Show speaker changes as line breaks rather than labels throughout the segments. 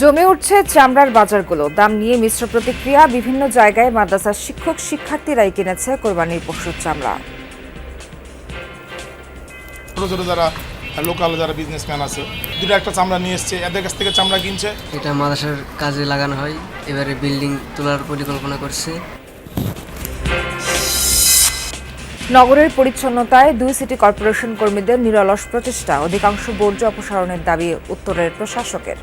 জমে উঠছে চামড়ার বাজারগুলো। দাম নিয়ে মিশ্র প্রতিক্রিয়া বিভিন্ন জায়গায় মাদ্রাসার শিক্ষক শিক্ষার্থীরাই কিনেছে কোরবানির পশুর চামড়া।
ছোটো ছোটো যারা লোকাল যারা বিজনেসম্যান আছে দুটো একটা চামড়া নিয়ে এসছে এদের কাছ থেকে চামড়া কিনছে।
এটা মাদ্রাসার কাজে লাগানো হয় এবারে বিল্ডিং তোলার পরিকল্পনা করছে।
নগরের পরিচ্ছন্নতায় দুই সিটি কর্পোরেশন কর্মীদের নিরলস প্রচেষ্টা অধিকাংশ বর্জ্য অপসারণের দাবি উত্তরের প্রশাসকের।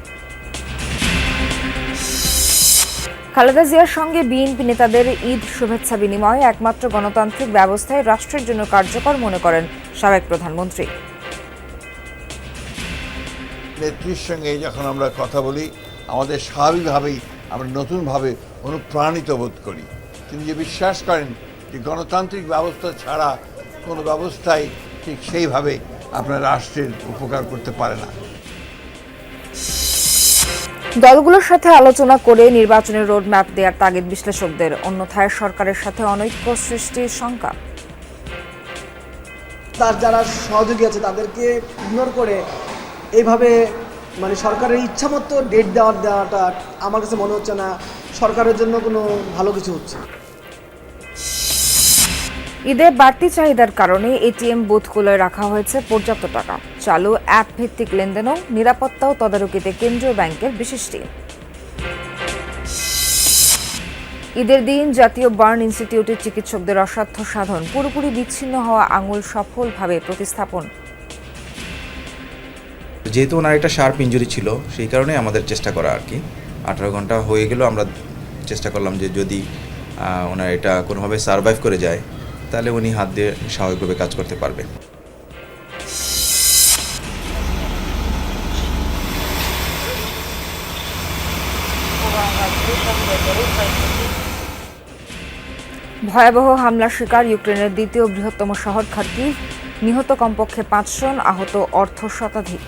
খালেদা জিয়ার সঙ্গে বিএনপি নেতাদের ঈদ শুভেচ্ছা বিনিময় একমাত্র গণতান্ত্রিক ব্যবস্থায় রাষ্ট্রের জন্য কার্যকর মনে করেন সাবেক প্রধানমন্ত্রী।
নেত্রীর সঙ্গে যখন আমরা কথা বলি, আমাদের স্বাভাবিকভাবেই আমরা নতুনভাবে অনুপ্রাণিত বোধ করি। তিনি যে বিশ্বাস করেন যে গণতান্ত্রিক ব্যবস্থা ছাড়া কোনো ব্যবস্থাই ঠিক সেইভাবে আপনার রাষ্ট্রের উপকার করতে পারে না।
দলগুলোর সাথে আলোচনা করে নির্বাচনের রোডম্যাপ দেওয়ার তাগিদ বিশ্লেষকদের। অন্যথায় সরকারের সাথে অনৈক্য সৃষ্টির শঙ্কা।
তার যারা সহযোগী আছে, তাদেরকে ইগনোর করে এইভাবে মানে সরকারের ইচ্ছামতো ডেট দেওয়ার দেওয়াটা আমার কাছে মনে হচ্ছে না। সরকারের জন্য কোনো ভালো কিছু হচ্ছে
ঈদে বাড়তি চাহিদার কারণে এটিএম বুথগুলোয় রাখা হয়েছে পর্যাপ্ত টাকা। চালু অ্যাপ ভিত্তিক লেনদেনও নিরাপত্তা ও তদারকিতে কেন্দ্রীয় ব্যাংকের বিশেষ টিম। ঈদের দিন জাতীয় বার্ন ইনস্টিটিউটের চিকিৎসকদের অসাধ্য সাধন, পুরোপুরি বিচ্ছিন্ন হওয়া আঙুল সফলভাবে প্রতিস্থাপন।
যেহেতু ওনার একটা শার্প ইঞ্জুরি ছিল, সেই কারণে আমাদের চেষ্টা করা আর কি। আঠারো ঘণ্টা হয়ে গেলেও আমরা চেষ্টা করলাম যে যদি ওনার এটা কোনোভাবে সার্ভাইভ করে যায় তাহলে উনি হাত দিয়ে স্বাভাবিকভাবে কাজ করতে পারবেন।
ভয়াবহ হামলার শিকার ইউক্রেনের দ্বিতীয় বৃহত্তম শহর খার্কিভ। নিহত কমপক্ষে পাঁচজন, আহত অর্ধ শতাধিক।